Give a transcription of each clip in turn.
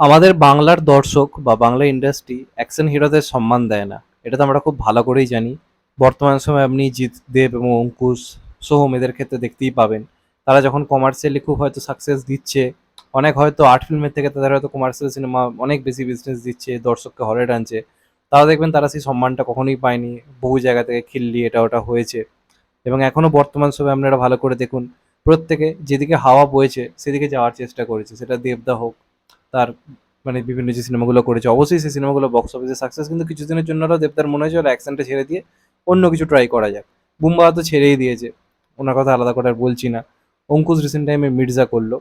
আমাদের বাংলার দর্শক বা বাংলা ইন্ডাস্ট্রি অ্যাকশন হিরোদের সম্মান দেয় না। এটা তো আমরা খুব ভালো করেই জানি। বর্তমান সময়ে আপনি জিৎ, দেব এবং অঙ্কুশ সোহম এদের ক্ষেত্রে দেখতেই পাবেন। তারা যখন কমার্শিয়ালি খুব হয়তো সাকসেস দিচ্ছে, অনেক হয়তো আর্ট ফিল্মের থেকে তাদের হয়তো কমার্শিয়াল সিনেমা অনেক বেশি বিজনেস দিচ্ছে, দর্শককে হলে টানছে, তারা দেখবেন তারা সেই সম্মানটা কখনোই পায়নি। বহু জায়গা থেকে খিল্লি এটা ওটা হয়েছে। এবং এখনও বর্তমান সময়ে আপনারা ভালো করে দেখুন, প্রত্যেকে যেদিকে হাওয়া বয়েছে সেদিকে যাওয়ার চেষ্টা করেছে। সেটা দেবদা হোক তার মানে বিভিন্ন যে সিনেমাগুলো করেছে, অবশ্যই সেই সিনেমাগুলো বক্স অফিসে সাকসেস কিন্তু কিছুদিনের জন্য দেবদার মনে হয়েছে ওর অ্যাকশনটা ছেড়ে দিয়ে অন্য কিছু ট্রাই করা যাক। বুম্বা তো ছেড়েই দিয়েছে, ওনার কথা আলাদা করে আর বলছি না। অঙ্কুশ রিসেন্ট টাইমে মির্জা করল।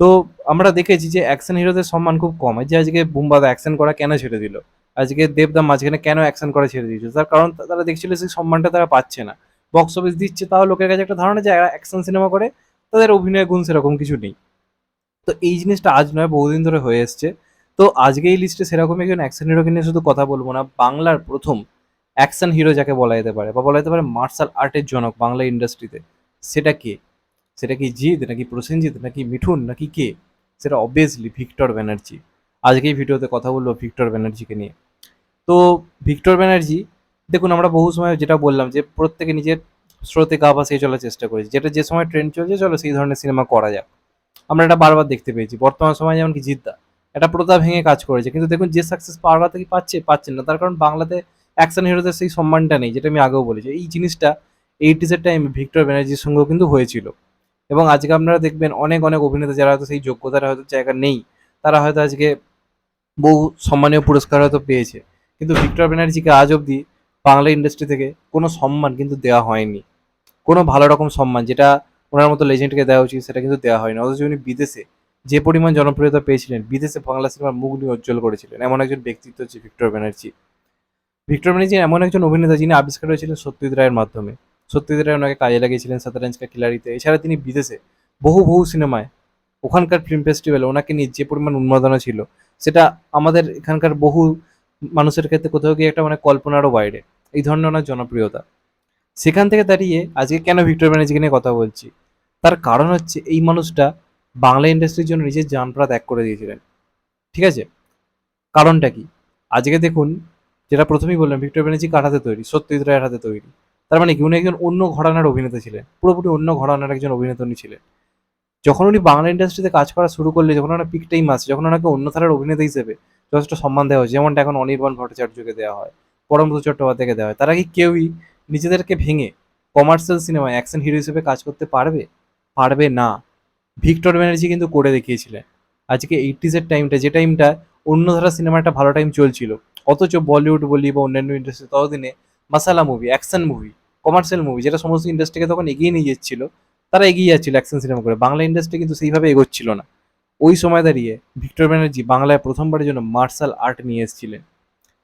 তো আমরা দেখেছি যে অ্যাকশন হিরোদের সম্মান খুব কম। যে আজকে বুম্বাদা অ্যাকশন করা কেন ছেড়ে দিল? আজকে দেবদা মাঝখানে কেন অ্যাকশন করা ছেড়ে দিয়েছে? তার কারণ তারা দেখছিল সেই সম্মানটা তারা পাচ্ছে না। বক্স অফিস দিচ্ছে, তাও লোকের কাছে একটা ধারণা যে অ্যাকশন সিনেমা করে, তাদের অভিনয় গুণ সেরকম কিছু নেই। তো এই জিনিসটা আজ নয়, বহুদিন ধরে হয়ে এসছে। তো আজকে এই লিস্টে সেরকম একজন অ্যাকশন হিরোকে নিয়ে শুধু কথা বলব না, বাংলার প্রথম অ্যাকশন হিরো যাকে বলা যেতে পারে বা বলা যেতে পারে মার্শাল আর্টের জনক বাংলা ইন্ডাস্ট্রিতে সেটা কে? সেটা কি জিৎ, নাকি প্রসেনজিৎ, নাকি মিঠুন, নাকি কে? সেটা অবভিয়াসলি ভিক্টর ব্যানার্জি। আজকে এই ভিডিওতে কথা বলব ভিক্টর ব্যানার্জিকে নিয়ে। তো ভিক্টর ব্যানার্জি, দেখুন আমরা বহু সময় যেটা বললাম যে প্রত্যেকে নিজের স্রোতে গা ভাসিয়ে চলার চেষ্টা করেছি। যেটা যে সময় ট্রেন্ড চলছে, চলো সেই ধরনের সিনেমা করা যাক। আমরা এটা বারবার দেখতে পেয়েছি। বর্তমান সময়ে যেমন কি জিদ্দা এটা প্রথা ভেঙে কাজ করেছে। কিন্তু দেখুন, যে সাকসেস পাওয়ার থেকে পাচ্ছে পাচ্ছেন না। তার কারণ বাংলাতে অ্যাকশন হিরোদের সেই সম্মানটা নেই, যেটা আমি আগেও বলেছি। এই জিনিসটা এইটিসের টাইম ভিক্টর ব্যানার্জির সঙ্গেও কিন্তু হয়েছিল। এবং আজকে আপনারা দেখবেন অনেক অনেক অভিনেতা যারা হয়তো সেই যোগ্যতার হয়তো জায়গা নেই, তারা হয়তো আজকে বহু সম্মানীয় পুরস্কার হয়তো পেয়েছে। কিন্তু ভিক্টর ব্যানার্জিকে আজ অবধি বাংলা ইন্ডাস্ট্রি থেকে কোনো সম্মান কিন্তু দেওয়া হয়নি। কোনো ভালো রকম সম্মান, যেটা ওনার মতো লেজেন্ডকে দেওয়া উচিত, সেটা কিন্তু দেওয়া হয়নি। অথচ উনি বিদেশে যে পরিমাণ জনপ্রিয়তা পেয়েছিলেন, বিদেশে বাংলা সিনেমার মুখ নিয়ে উজ্জ্বল করেছিলেন। এমন একজন ব্যক্তিত্ব হচ্ছে ভিক্টর ব্যানার্জি। ভিক্টর ব্যানার্জি এমন একজন অভিনেতা যিনি আবিষ্কার হয়েছিলেন সত্যজিৎ রায়ের মাধ্যমে। সত্যজিৎ রায় ওনাকে কাজে লাগিয়েছিলেন সাতারাঞ্জকা খিলাড়িতে। এছাড়া তিনি বিদেশে বহু বহু সিনেমায়, ওখানকার ফিল্ম ফেস্টিভ্যালে ওনাকে নিয়ে যে পরিমাণ উন্মাদনা ছিল, সেটা আমাদের এখানকার বহু মানুষের ক্ষেত্রে কোথাও গিয়ে একটা মানে কল্পনারও বাইরে। এই ধরনের ওনার জনপ্রিয়তা। সেখান থেকে দাঁড়িয়ে আজকে কেন ভিক্টর ব্যানার্জিকে নিয়ে কথা বলছি? তার কারণ হচ্ছে এই মানুষটা বাংলা ইন্ডাস্ট্রির জন্য নিজের প্রাণ ত্যাগ করে দিয়েছিলেন। ঠিক আছে? কারণটা কি? আজকে দেখুন, যেটা প্রথমেই বললাম, ভিক্টর ব্যানার্জি কার হাতে তৈরি? সত্যজিৎ রায়ের হাতে তৈরি। তার মানে কি? উনি একজন অন্য ঘরানার অভিনেতা ছিলেন, পুরোপুরি অন্য ঘরানার একজন অভিনেতা উনি ছিলেন। যখন উনি বাংলা ইন্ডাস্ট্রিতে কাজ করা শুরু করলে, যখন ওনার পিক টাইম আসছে যখন ওনাকে অন্য ধারার অভিনেতা হিসেবে যথেষ্ট সম্মান দেওয়া হয়, যেমনটা এখন অনির্বাণ ভট্টাচার্যকে দেওয়া হয়, পরমব্রত চট্টোপাধ্যায়কে দেওয়া হয়, তারা কি কেউই নিজেদেরকে ভেঙে কমার্শিয়াল সিনেমায় অ্যাকশন হিরো হিসেবে কাজ করতে পারবে? পারবে না। ভিক্টর ব্যানার্জি কিন্তু করে দেখিয়েছিলেন। আজকে এইটিসের টাইমটা যে টাইমটা অন্য ধারা সিনেমা একটা ভালো টাইম চলছিল। অথচ বলিউড বলি বা অন্যান্য ইন্ডাস্ট্রি ততদিনে masala movie action movie commercial movie যেটা সমস্ত ইন্ডাস্ট্রিকে তখন এগিয়ে নিয়ে যাচ্ছিল, তারা এগিয়ে যাচ্ছিল অ্যাকশন সিনেমা করে। বাংলা ইন্ডাস্ট্রি কিন্তু সেইভাবে এগোচ্ছিল না। ওই সময় দাঁড়িয়ে ভিক্টর ব্যানার্জি বাংলায় প্রথমবারের জন্য মার্শাল আর্ট নিয়ে এসেছিলেন।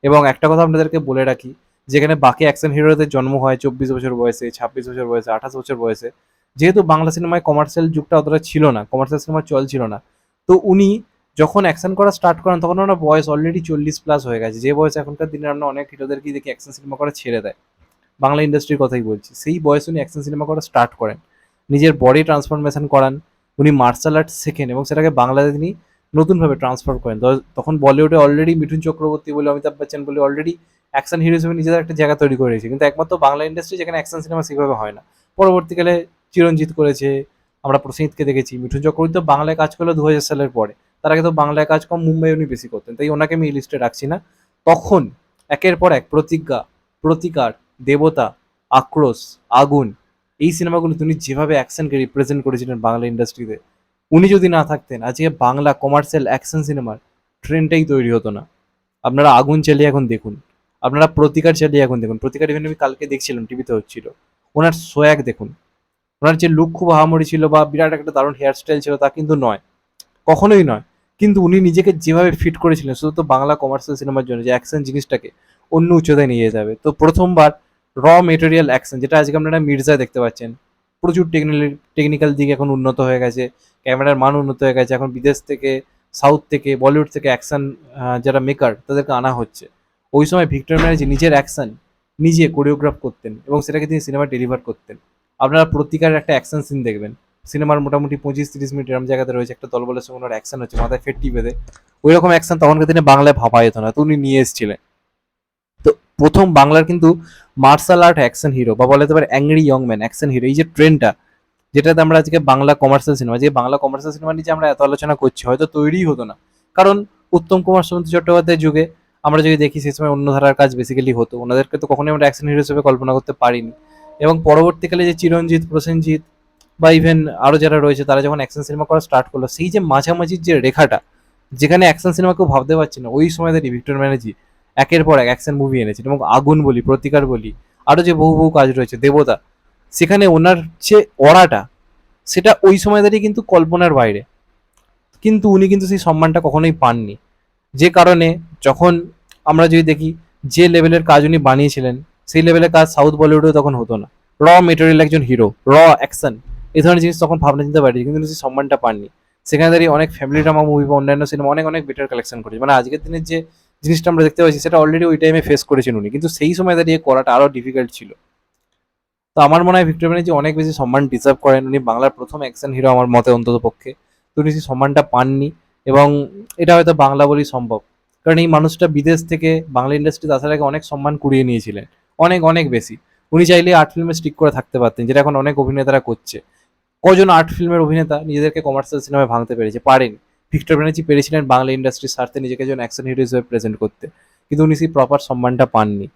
এবং একটা কথা আপনাদেরকে বলে রাখি যেখানে বাকি অ্যাকশন হিরোদের জন্ম হয় চব্বিশ বছর বয়সে, ছাব্বিশ বছর বয়সে, আঠাশ বছর বয়সে। যেহেতু বাংলা সিনেমায় কমার্শিয়াল যুগটা অতটা ছিল না কমার্শিয়াল সিনেমা চল ছিল না। তো উনি যখন অ্যাকশন করা স্টার্ট করেন, তখন ওনার বয়স অলরেডি চল্লিশ প্লাস হয়ে গেছে। যে বয়স এখনকার দিনে আমরা অনেক হিরোদেরকে দেখি অ্যাকশন সিনেমা করা ছেড়ে দেয়। বাংলা ইন্ডাস্ট্রির কথাই বলছি। সেই বয়স উনি অ্যাকশন সিনেমা করা স্টার্ট করেন। নিজের বডি ট্রান্সফরমেশন করান। উনি মার্শাল আর্ট শেখেন এবং সেটাকে বাংলাতে তিনি নতুনভাবে ট্রান্সফার করেন। তখন বলিউডে অলরেডি মিঠুন চক্রবর্তী বলে অমিতাভ বচ্চন বলে অলরেডি অ্যাকশন হিরো হিসেবে নিজেদের একটা জায়গা তৈরি করে রেখেছে কিন্তু একমাত্র বাংলা ইন্ডাস্ট্রি যেখানে অ্যাকশন সিনেমা সেভাবে হয় না। পরবর্তীকালে চিরঞ্জিত করেছে, আমরা প্রসেনজিৎকে দেখেছি। মিঠুন চক্রবর্তী তো বাংলায় কাজ করল দু হাজার সালের পরে। তার আগে তো বাংলায় কাজ কম মুম্বাই উনি বেশি করতেন। তাই ওনাকে আমি এই লিস্টে রাখছি না। তখন একের পর এক প্রতিজ্ঞা, প্রতিকার, দেবতা, আক্রোশ, আগুন, এই সিনেমাগুলো তিনি যেভাবে অ্যাকশনকে রিপ্রেজেন্ট করেছিলেন বাংলা ইন্ডাস্ট্রিতে উনি যদি না থাকতেন, আজকে বাংলা কমার্শিয়াল অ্যাকশন সিনেমার ট্রেন্ডটাই তৈরি হতো না। আপনারা আগুন চালিয়ে এখন দেখুন। আপনারা প্রতিকার চালিয়ে এখন দেখুন, প্রতিকার ইভেন্ট আমি কালকে দেখছিলাম টিভিতে হচ্ছিল। ওনার সোয়াগ দেখুন। ওনার যে লুক খুব আহামরি ছিল বা বিরাট একটা দারুণ হেয়ার স্টাইল ছিল তা কিন্তু নয়। কখনোই নয়। কিন্তু উনি নিজেকে যেভাবে ফিট করেছিলেন, শুধু তো বাংলা কমার্শিয়াল সিনেমার জন্য যে অ্যাকশন জিনিসটাকে অন্য উচ্চতায় নিয়ে যাবে তো প্রথমবার র মেটেরিয়াল অ্যাকশন যেটা আজকে আপনারা মির্জায় দেখতে পাচ্ছেন। প্রচুর টেকনিক্যাল টেকনিক্যাল দিক এখন উন্নত হয়ে গেছে, ক্যামেরার মান উন্নত হয়ে গেছে। এখন বিদেশ থেকে সাউথ থেকে বলিউড থেকে অ্যাকশন যারা মেকার তাদেরকে আনা হচ্ছে। ওই সময় ভিক্টর ব্যানার্জি নিজের অ্যাকশন নিজে কোরিওগ্রাফ করতেন এবং সেটাকে তিনি সিনেমা ডেলিভার করতেন। আপনারা প্রতিকার একটা অ্যাকশন সিন দেখবেন। সিনেমার মোটামুটি পঁচিশ তিরিশ মিনিট এরম জায়গাতে রয়েছে, একটা দলবলের সঙ্গে ওনার অ্যাকশন হচ্ছে, মাথায় ফেটটি বেঁধে। ওই রকম অ্যাকশন তখনকার দিনে বাংলায় ভাবা যেত না, তো উনি নিয়ে এসেছিলেন। তো প্রথম বাংলার কিন্তু মার্শাল আর্ট অ্যাকশন হিরো বা বলা যেতে পারে angry young man action hero, এই যে ট্রেন্ডটা যেটাতে আমরা আজকে বাংলা কমার্শিয়াল সিনেমা যে বাংলা কমার্শিয়াল সিনেমা নিয়ে আমরা এত আলোচনা করছি, হয়তো তৈরিই হতো না। কারণ উত্তম কুমার সুমন্ত চট্টোপাধ্যায়ের যুগে আমরা যদি দেখি সেই সময় অন্য ধারার কাজ বেসিক্যালি হতো। ওনাদেরকে তো কখনোই আমরা অ্যাকশন হিরো হিসেবে কল্পনা করতে পারিনি। এবং পরবর্তীকালে যে চিরঞ্জিত, প্রসেনজিৎ বা ইভেন আরও যারা রয়েছে, তারা যখন অ্যাকশন সিনেমা করা স্টার্ট করল, সেই যে মাঝামাঝির যে রেখাটা, যেখানে অ্যাকশন সিনেমা কেউ ভাবতে পারছে না, ওই সময় দাঁড়িয়ে ভিক্টর ব্যানার্জি একের পর এক অ্যাকশন মুভি এনেছেন এবং আগুন বলি, প্রতিকার বলি আরও যে বহু বহু কাজ রয়েছে, দেবতা, সেখানে ওনার যে অড়াটা সেটা ওই সময় দাঁড়িয়ে কিন্তু কল্পনার বাইরে। কিন্তু উনি কিন্তু সেই সম্মানটা কখনোই পাননি। যে কারণে যখন আমরা যদি দেখি যে লেভেলের কাজ উনি বানিয়েছিলেন, সেই লেভেলের কাজ সাউথ বলিউডেও তখন হতো না। র মেটেরিয়াল একজন হিরো র অ্যাকশন এই ধরনের জিনিস তখন ভাবনা চিন্তা পারি কিন্তু সেই সম্মানটা পাননি। সেখানে দাঁড়িয়ে অনেক ফ্যামিলি ড্রামা মুভি বা অন্যান্য সিনেমা অনেক অনেক বেটার কালেকশন করেছে। মানে আজকের দিনের যে জিনিসটা আমরা দেখতে পাচ্ছি, সেটা অলরেডি ওই টাইমে ফেস করেছেন উনি। কিন্তু সেই সময় দাঁড়িয়ে করাটা আরও ডিফিকাল্ট ছিল। তো আমার মনে হয় ভিক্টর ব্যানার্জি অনেক বেশি সম্মান ডিজার্ভ করেন। উনি বাংলার প্রথম অ্যাকশন হিরো আমার মতে অন্তত পক্ষে তো উনি সেই সম্মানটা পাননি এবং এটা হয়তো বাংলা বলেই সম্ভব। কারণ এই মানুষটা বিদেশ থেকে বাংলা ইন্ডাস্ট্রিতে আসার আগে অনেক সম্মান কুড়িয়ে নিয়েছিলেন। অনেক অনেক বেশি। উনি চাইলে আর্ট ফিল্মে স্টিক করে থাকতে পারতেন, যেটা এখন অনেক অভিনেতারা করছে। কজন আর্ট ফিল্মের অভিনেতা নিজেদেরকে কমার্শিয়াল সিনেমায় ভাঙতে পেরেছে? পারেন। ভিক্টর ব্যানার্জি পেরেছিলেন বাংলা ইন্ডাস্ট্রির স্বার্থে নিজেকে একজন অ্যাকশন হিরো হিসেবে প্রেজেন্ট করতে। কিন্তু উনি সেই প্রপার সম্মানটা পাননি।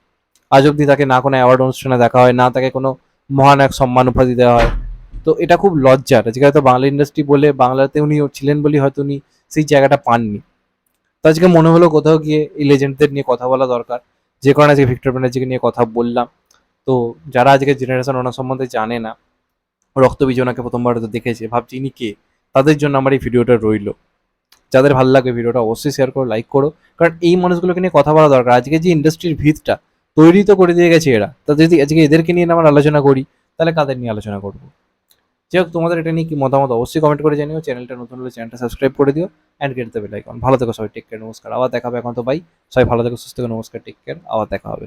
আজ অব্দি তাকে না কোনো অ্যাওয়ার্ড অনুষ্ঠানে দেখা হয়, না তাকে কোনো মহান এক সম্মান উপাধি দেওয়া হয়। তো এটা খুব লজ্জার। আজকে হয়তো বাংলা ইন্ডাস্ট্রি বলে বাংলাতে উনি ছিলেন বলেই হয়তো উনি সেই জায়গাটা পাননি। তো আজকে মনে হলো কোথাও গিয়ে এই লেজেন্ডদের নিয়ে কথা বলা দরকার। যে কারণে আজকে ভিক্টর ব্যানার্জিকে নিয়ে কথা বললাম। তো যারা আজকে জেনারেশন ওনার সম্বন্ধে জানে না রক্তবীজ ওনাকে প্রথমবার দেখেছে, ভাবছি ইনি কে? তাদের জন্য আমার এই ভিডিওটা রইল। যাদের ভালো লাগে ভিডিওটা অবশ্যই শেয়ার করো লাইক করো। কারণ এই মানুষগুলোকে নিয়ে কথা বলা দরকার। আজকে যে ইন্ডাস্ট্রির ভিতটা তৈরি তো করে দিয়ে গেছে এরা। তা যদি আজকে এদেরকে নিয়ে আমরা আলোচনা করি, তাহলে কাদের নিয়ে আলোচনা করব? যাই হোক, তোমাদের এটা নিয়ে কি মতামত অবশ্যই কমেন্ট করে জানিও। চ্যানেলটা নতুন হলে চ্যানেলটা সাবস্ক্রাইব করে দিও and get the bell icon ভালো থেকো সবাই টেক কেয়ার নমস্কার, আবার দেখাবে এখন তো ভাই সবাই ভালো থেকো, সুস্থ থেকো, নমস্কার টেক কেয়ার আবার দেখা হবে।